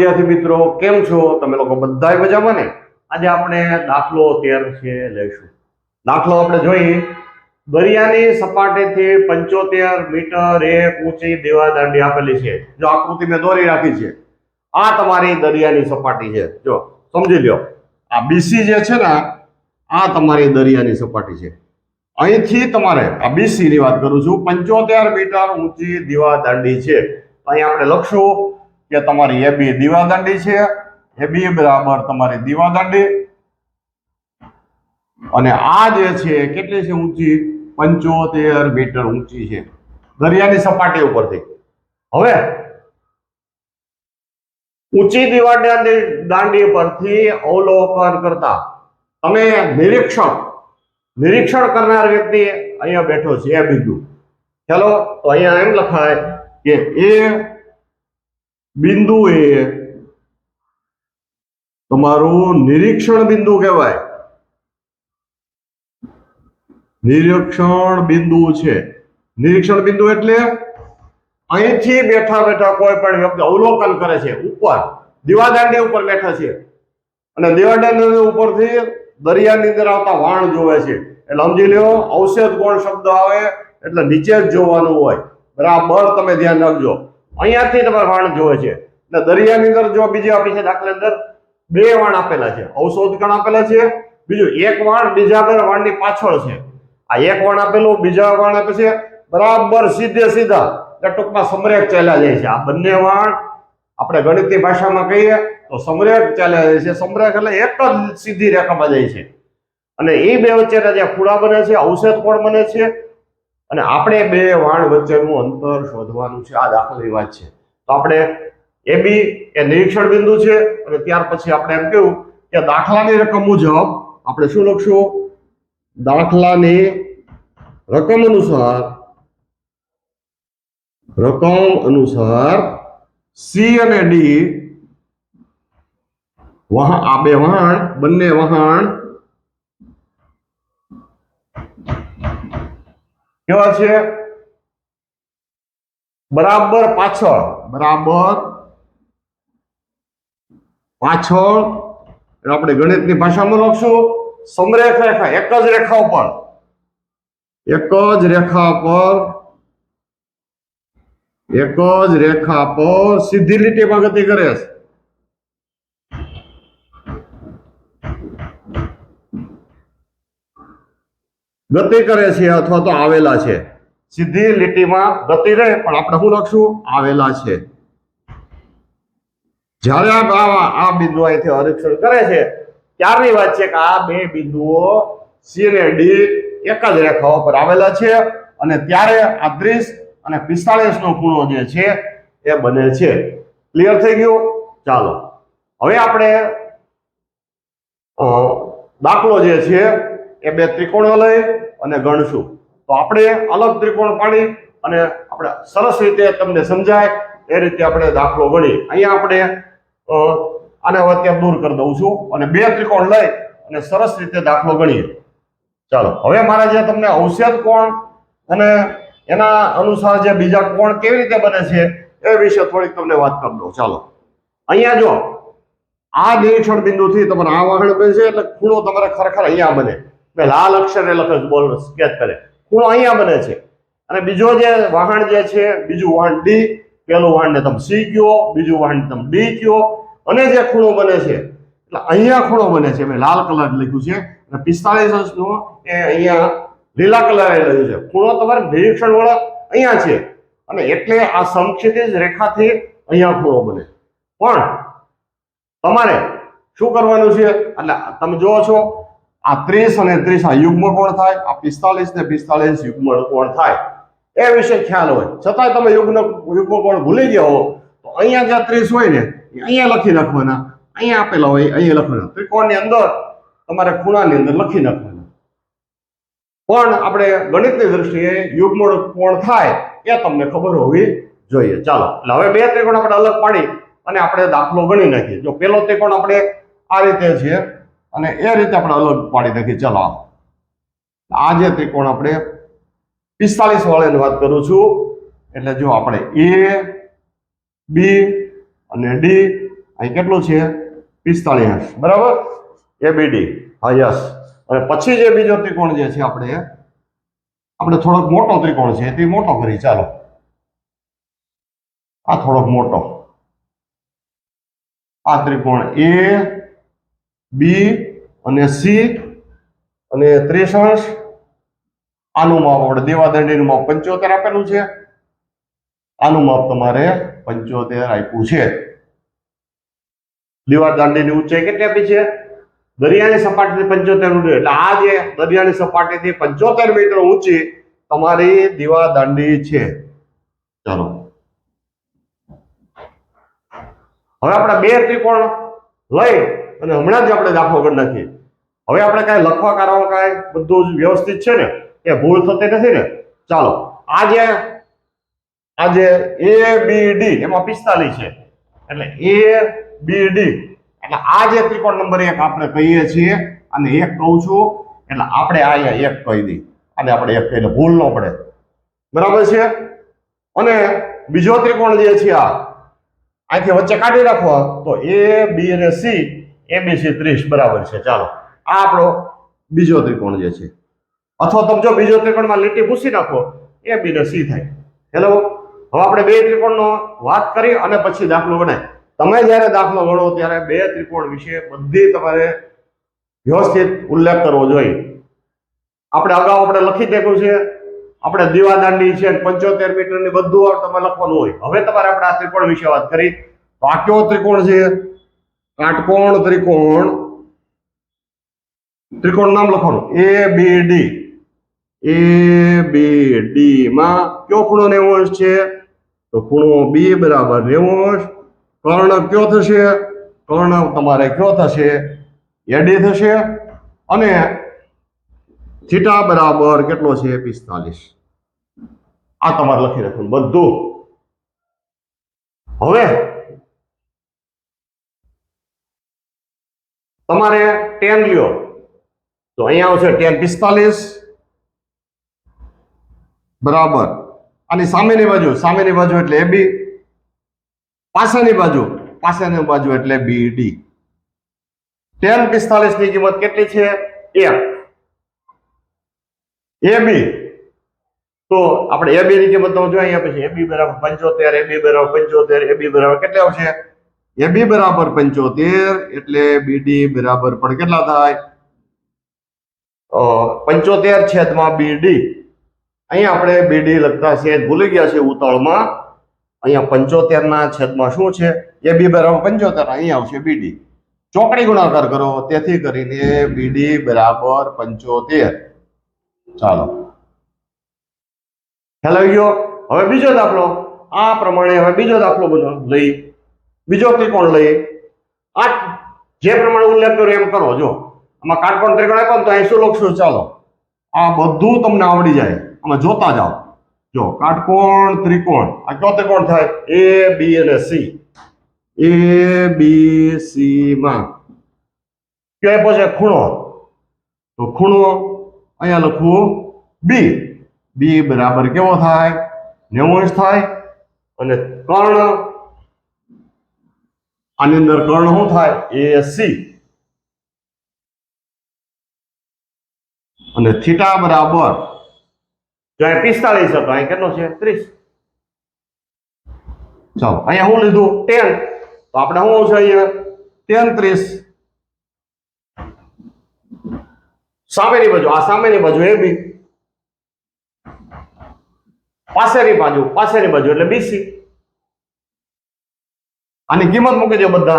વિદ્યાર્થી મિત્રો, કેમ છો? તમે લોકો બધા મજામાં ને? આજે આપણે દાખલો તેર છે લઈશું. દાખલો આપણે જોઈએ. દરિયાની સપાટીથી પંચોતેર મીટર એક ઊંચી દીવાદાંડી આપેલી છે. જો આકૃતિ મેં દોરી રાખી છે. આ તમારી દરિયાની સપાટી છે. જો, સમજી લ્યો. આ બીસી જે છે ને, આ તમારી દરિયાની સપાટી છે. અહીંથી તમારે, આ બીસી ની વાત કરું છું, પંચોતેર મીટર ઊંચી દીવાદાંડી છે. અહીં આપણે લખશું કે તમારી એ બી દીવાદાંડી છે, એ બી બરાબર તમારી દીવાદાંડી. અને આ જે છે, કેટલી છે ઊંચી? પંચોતેર મીટર ઊંચી છે. દરિયાની સપાટી ઉપરથી. હવે, ઊંચી દીવાદાંડી દાંડી પરથી અવલોકન કરતા તમે નિરીક્ષણ નિરીક્ષણ કરનાર વ્યક્તિ અહીંયા બેઠો છે, એ બીજું. ચાલો, તો અહીંયા એમ લખાય કે એ બિંદુ એ તમારું નિરીક્ષણ બિંદુ કહેવાય. નિરીક્ષણ બિંદુ છે. નિરીક્ષણ બિંદુ એટલે અહીંથી બેઠા બેઠા કોઈ પણ વ્યક્તિ અવલોકન કરે છે, ઉપર. દીવાદાંડી ઉપર બેઠા છે. અને દીવાદાંડી ઉપરથી દરિયાની અંદર આવતા વાણ જોવે છે. એટલે સમજી લ્યો ઔષધ કોણ શબ્દ આવે એટલે નીચે જ જોવાનું હોય. બરાબર, તમે ધ્યાન રાખજો. અહીંયાથી તમારે વાણ જોવે છે. એટલે દરિયાની અંદર જો બીજી આપી છે દાખલા અંદર, બે વાણ આપેલા છે. ઔષધ કણ આપેલા છે. બીજું એક વાણ, બીજા બે વાણની પાછળ છે. આ એક વાણ આપેલું, બીજા વાણ આપે છે. બરાબર સીધે સીધા એટલે ટૂંકમાં સમરેખ ચાલ્યા જાય છે. આ બંને વાણ આપણે ગણિતની ભાષામાં કહીએ તો સમરેખ ચાલ્યા જાય છે. સમરેખ એટલે એક જ સીધી રેખામાં જાય છે. અને એ બે વચ્ચેના જે ખૂણા બને છે, ઔષધ કોણ બને છે? અને આપણે બે વાણ વચ્ચેનું અંતર શોધવાનું છે, આ દાખલાની વાત છે. તો આપણે એ બી એ નિરીક્ષણ બિંદુ છે, અને ત્યાર પછી આપણે એમ કહ્યું કે દાખલાની રકમ મુજબ આપણે શું લખશું? દાખલાની રકમ અનુસાર રકમ અનુસાર સી અને ડી વહાણ આ બે વહાણ, બંને વહાણ કેવા છે? બરાબર પાછળ. બરાબર. પાછળ. આપણે ગણિતની ભાષામાં લખશું. સમરેખ રેખા, એક જ રેખા ઉપર. એક જ રેખા પર. એક જ રેખા પર સીધી લીટીમાં ગતિ કરે છે. ગતિ કરે છે અથવા તો આવેલા છે. સીધી લીટીમાં ગતિ રહે, પણ આપણે શું લખશું? આવેલા છે. જ્યારે આ આ- બિંદુ અહીંથી હરીક્ષણ કરે છે, ત્યારની વાત છે કે આ બે બિંદુઓ સી અને ડી એક જ રેખા ઉપર આવેલા છે અને ત્યારે આ ત્રીસ અને પિસ્તાળીસ નો ખૂણો જે છે એ બને છે. ક્લિયર થઈ ગયું? ચાલો. હવે આપણે દાખલો જે છે એ બે ત્રિકોણો લઈ અને ગણશું. તો આપણે અલગ ત્રિકોણ પાડી અને આપણે સરસ રીતે તમને સમજાય એ રીતે આપણે દાખલો ગણીએ. અહીંયા આપણે આને હવે અત્યારે દૂર કરી દઉં છું અને બે ત્રિકોણ લઈ અને સરસ રીતે દાખલો ગણીએ. ચાલો, હવે મારા જે તમને ઔષધ કોણ અને એના અનુસાર જે બીજા કોણ કેવી રીતે બને છે એ વિશે થોડીક તમને વાત કરી દઉં. ચાલો, અહીંયા જો આ નિરીક્ષણ બિંદુથી તમારે આ વાહણ છે એટલે ખૂણો તમારે ખરેખર અહીંયા બને. મેં લાલ અક્ષરે લખે બોલ, સ્કેચ કરે. ખૂણો અહીંયા બને છે. અને બીજો જે વાહણ જે છે, બીજું વાહન ડી પેલું વાહનને તમે સી કયો, બીજું વાહન તમે ડી કયો, અને જે ખૂણો બને છે, એટલે અહીંયા ખૂણો બને છે, મેં લાલ કલર લખ્યું છે, અને પિસ્તાળીસ અંશનો એ અહીંયા લીલા કલરે લખ્યું છે. ખૂણો તમારે નિરીક્ષણ વળા અહીંયા છે. અને એટલે આ સમક્ષિતિજ રેખાથી અહીંયા ખૂણો બને. પણ તમારે શું કરવાનું છે? એટલે તમે જુઓ છો આ ત્રીસ અને ત્રીસ આ યુગ્મ કોણ થાય? આ પિસ્તાલીસ ને પિસ્તાલીસ યુગ્મ કોણ થાય? એ વિશે ખ્યાલ હોય. છતાંય તમે યુગ્મ યુગ્મ કોણ ભૂલી ગયા હો, તો અહીંયા જ્યાં ત્રીસ હોય ને અહીંયા લખી નાખવાના. અહીંયા આપેલા હોય, અહીંયા લખવાના. ત્રિકોણની અંદર તમારે ખૂણાની અંદર લખી નાખવાના. પણ આપણે ગણિતની દ્રષ્ટિએ યુગ્મ કોણ થાય એ તમને ખબર હોવી જોઈએ. ચાલો, એટલે હવે બે ત્રિકોણ આપણે અલગ પાડી અને આપણે દાખલો ગણી નાખીએ. જો પેલો ત્રિકોણ આપણે આ રીતે છે અને એ રીતે આપણે અલગ પાડી નાખી. ચલો આ. જે ત્રિકોણ આપણે પિસ્તાલીસ વાળાની વાત કરું છું. એટલે જો આપણે એ, બી અને ડી, અહીં કેટલું છે? પિસ્તાલીસ બરાબર? A, B, D. હા, યસ. અને પછી જે બીજો ત્રિકોણ જે છે આપણે આપણે થોડોક મોટો ત્રિકોણ છે, તે મોટો કરી. ચાલો. આ થોડોક મોટો. આ ત્રિકોણ એ બી અને સી અને ત્રિશંશ આનું માપ આપણે દેવાદંડીનું માપ પંચોતેર આપેલું છે. આનું માપ તમારે પંચોતેર આપ્યું છે. દીવાલ દાંડીની ઊંચાઈ કેટલી આપી છે? દરિયાની સપાટીથી પંચોતેર મીટર એટલે આ જે દરિયાની સપાટીથી પંચોતેર મીટર ઊંચી તમારી દીવાદાંડી છે. ચાલો. હવે આપણે બે ત્રિકોણ લઈ અને હમણાં જ આપણે દાખલો કરી નાખીએ. હવે આપણે કાંઈ લખવા કરવા કાંઈ બધું જ વ્યવસ્થિત છે ને, એ ભૂલ થતી નથી ને. ચાલો આ જે આ જે એ બી ડી એમાં પિસ્તાલીસ છે. એટલે એ બી ડી એટલે આ જે ત્રિકોણ નંબર એક આપણે કહીએ છીએ, અને એક કહું છું, એટલે આપણે આ અહીંયા એક કહી દઈ અને આપણે એક કહીને ભૂલ ન પડે. બરાબર છે? અને બીજો ત્રિકોણ જે છે આ અહીંથી વચ્ચે કાઢી રાખો. તો એ બી અને સી એ બી સી ત્રીસ બરાબર છે. ચાલો, આ આપણો બીજો ત્રિકોણ જે છે. અથવા તમે જો બીજો ત્રિકોણમાં લીટી પૂછી નાખો, એ બી ને સી થાય. હેલો હવે આપણે બે ત્રિકોણનો વાત કરી અને પછી દાખલો ગણાય તમે જ્યારે દાખલો ગણો ત્યારે બે ત્રિકોણ વિશે બધી તમારે વ્યવસ્થિત ઉલ્લેખ કરવો જોઈએ. આપણે અગાઉ આપણે લખી દેખું છે, આપણે દીવાદાંડી છે, પંચોતેર મીટરની બધું તમારે લખવાનું હોય. હવે તમારે આપણે આ ત્રિકોણ વિશે વાત કરી. તો આ કયો ત્રિકોણ છે? કાટકોણ ત્રિકોણ? ત્રિકોણ નામ લખવાનું. એ બી ડી એ બી ડી માં કયો ખૂણો નેવું છે? તો ખૂણો બી બરાબર નેવું કર્ણ કયો થશે? કર્ણ તમારે કયો થશે? એડી થશે. અને થીટા બરાબર કેટલો છે? પિસ્તાલીસ. આ તમારે લખી રાખવું બધું. હવે તમારે ટેન લ્યો. તો અહીંયા આવશે ટેન પિસ્તાલીસ. બરાબર. અને સામેની બાજુ સામેની બાજુ એટલે એ બી. પાછળની બાજુ પાછળની બાજુ એટલે બી, ડી. ટેન પિસ્તાલીસની કિંમત કેટલી છે? એક. એ બી. તો આપણે એ બી ની કિંમત તમે જોઈએ પછી એ બી બરાબર પંચોતેર, એ બી બરાબર પંચોતેર, એ બી બરાબર કેટલે આવશે? એ બી બરાબર પંચોતેર એટલે બીડી બરાબર પણ કેટલા થાય? પંચોતેર છેદમાં બીડી અહીંયા આપણે બીડી લખતા છે, ભૂલી ગયા છે ઉતાળમાં અહીંયા પંચોતેર ના છેદમાં શું છે? એ બી બરાબર પંચોતેર, અહીંયા આવશે બીડી ચોકડી ગુણાકાર કરો, તેથી કરીને બીડી બરાબર પંચોતેર. ચાલો. આવી ગયો? હવે બીજો દાખલો. આ પ્રમાણે હવે બીજો દાખલો બધો લઈ. બીજો ત્રિકોણ લઈએ. આ જે પ્રમાણે ઉલ્લેખ કર્યો એમ કરો, જો. આમાં કાટકોણ ત્રિકોણ આપ્યો ને તો અહીં શું લખશું? ચાલો. આ બધું તમને આવડી જાય. આમાં જોતા જાઓ. જો, કાટકોણ ત્રિકોણ. આ કયો ત્રિકોણ થાય? એ બી અને સી એ બી સી માં. કયો આપ્યો ખૂણો. તો ખૂણો અહીંયા લખવું. બી બી બરાબર કેવો થાય? નેવું અંશ થાય. અને કર્ણ આની અંદર કર્ણ શું થાય? એ સી અને થીટા બરાબર જો અહીં પિસ્તાલીસ હતો? અહીં કેટલો છે? ત્રીસ. ચાલો, અહીંયા શું લીધું? ટેન. તો આપણે શું છે અહીંયા? ટેન ત્રીસ સામેની બાજુ, આ સામેની બાજુ એ બી. પાસેની બાજુ પાસેની બાજુ એટલે બીસી આની કિંમત મૂકી છે બધા.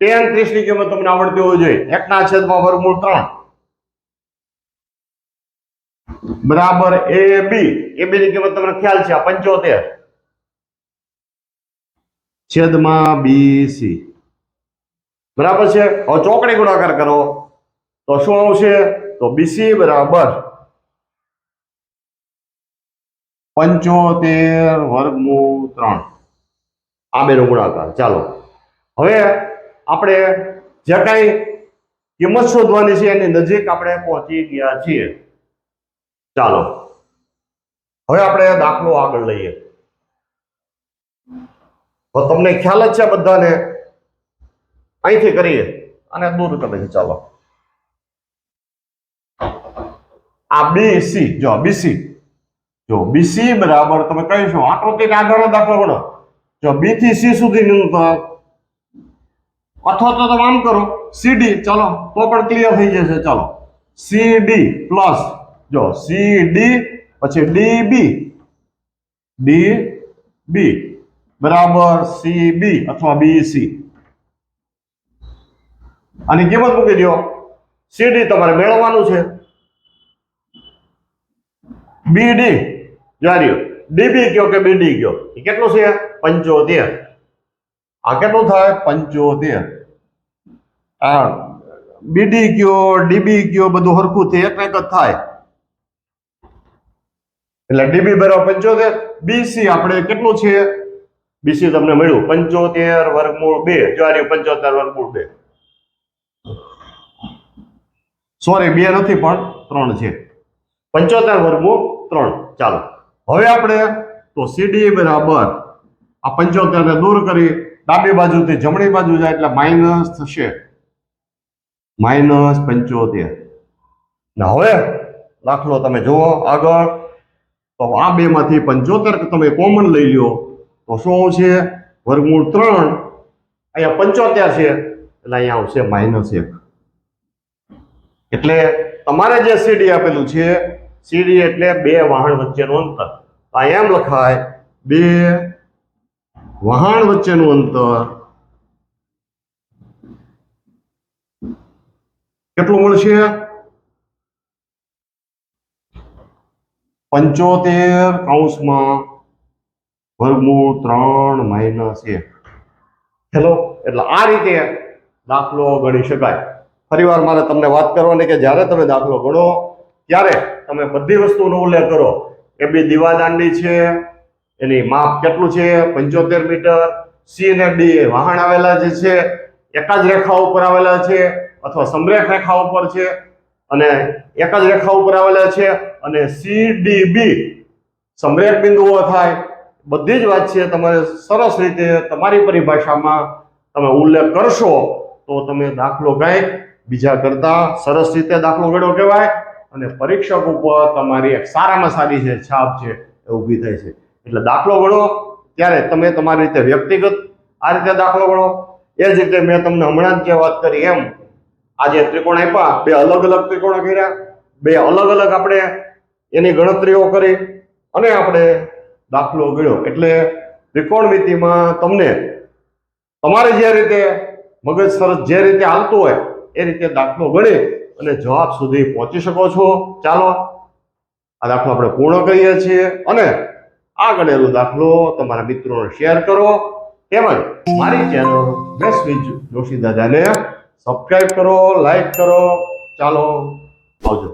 ટેન ત્રીસની કિંમત તમને આવડતી હોવી જોઈએ. એકના છેદમાં વર્ગમૂળ ત્રણ. બરાબર, એ બી. એ બી ની કિંમત તમને ખ્યાલ છે પંચોતેર. છેદમાં બી સી બરાબર છે? હવે ચોકડી ગુણાકાર કરો. તો શું આવશે? તો બીસી, બરાબર. પંચોતેર વર્ગમૂળ ત્રણ. આ બેનો ગુણાકાર. ચાલો. હવે આપણે જે કાંઈ કિંમત શોધવાની છે એની નજીક આપણે પહોંચી ગયા છીએ. ચાલો. હવે આપણે દાખલો આગળ લઈએ. તો તમને ખ્યાલ જ છે બધાને? અહીંથી કરીએ. અને દૂર કરીએ ચાલો. આ બીસી જો બીસી જો બીસી બરાબર તમે કહીશું આકૃતિના આધારે દાખલો ગણો જો બી થી સી સુધીનું અથવા તો તમે આમ કરો સીડી ચાલો, તો પણ ક્લિયર થઈ જશે, ચાલો. સીડી પ્લસ જો સીડી પછી ડીબી ડી બી બરાબર સીબી અથવા બીસી આની કિંમત મૂકી દો સીડી તમારે મેળવવાનું છે. બીડી જાર્યો ડીબી કયો કે બીડી કયો? એ કેટલું છે? પંચોતેર આ કેટલું થાય? પંચોતેર આ બીડી કયો ડીબી કયો, બધું હરખું થાય એક એક જ થાય. એટલે ડીબી બરાબર પંચોતેર બીસી આપણે કેટલું છે? બીસી તમને મળ્યું. પંચોતેર વર્ગમૂળ બે. જો પંચોતેર વર્ગમૂળ બે. સોરી બે નથી, પણ ત્રણ છે. પંચોતેર વર્ગમૂળ ત્રણ. ચાલો. હવે આપણે, તો સીડી બરાબર આ પંચોતેરને દૂર કરી ડાબી બાજુથી જમણી બાજુ જાય એટલે માઇનસ થશે. માઇનસ પંચોતેર. હવે દાખલો તમે જુઓ આગળ. તો આ બે માંથી પંચોતેર તમે કોમન લઈ લ્યો, તો શું છે વર્ગમૂળ ત્રણ. અહીંયા પંચોતેર છે, એટલે અહીંયા આવશે માઇનસ એક. એટલે તમારે જે સીડી આપેલું છે સીડી એટલે બે વાહન વચ્ચેનું અંતર. અહીંયા એમ લખાય, બે વહાણ વચ્ચેનું અંતર કેટલું મળશે? પંચોતેર કૌંસમાં વર્ગમૂળ ત્રણ માઇનસ એક. હેલો, એટલે આ રીતે દાખલો ગણી શકાય. ફરીવાર મારે તમને વાત કરવાની કે જ્યારે તમે દાખલો ગણો, ત્યારે તમે બધી વસ્તુનો ઉલ્લેખ કરો. એ બી દીવાદાંડી છે એની માપ કેટલું છે? પંચોતેર મીટર. સી અને ડી એ વહાણ આવેલા જે છે, એક જ રેખા ઉપર આવેલા છે અથવા સમરેખ રેખા ઉપર છે અને એક જ રેખા ઉપર આવેલા છે અને સી ડી બી સમરેખ બિંદુઓ થાય. બધી જ વાત છે તમારે સરસ રીતે તમારી પરિભાષામાં તમે ઉલ્લેખ કરશો તો તમે દાખલો કંઈક બીજા કરતા સરસ રીતે દાખલો ગણ્યો કહેવાય અને પરીક્ષક ઉપર તમારી એક સારામાં સારી છે છાપ છે એ ઊભી થાય છે એટલે દાખલો ગણો ત્યારે તમે તમારી રીતે વ્યક્તિગત આ રીતે દાખલો ગણો એ જ રીતે મેં તમને હમણાં જ જે વાત કરી એમ આ જે ત્રિકોણ આપ્યા, બે અલગ અલગ ત્રિકોણો કર્યા, બે અલગ અલગ આપણે એની ગણતરીઓ કરી, અને આપણે દાખલો ગણ્યો. એટલે ત્રિકોણમિતિમાં તમને તમારે જે રીતે મગજ સરસ જે રીતે હાલતું હોય, એ રીતે દાખલો ગણી અને જવાબ સુધી પહોંચી શકો છો. ચાલો, આ દાખલો આપણે પૂર્ણ કરીએ છીએ અને આ ગણેલો દાખલો તમારા મિત્રોને શેર કરો. તેમજ મારી ચેનલ બેસ્ટ વિજ જોશી દાદાને સબસ્ક્રાઈબ કરો લાઈક કરો. ચાલો, આવજો.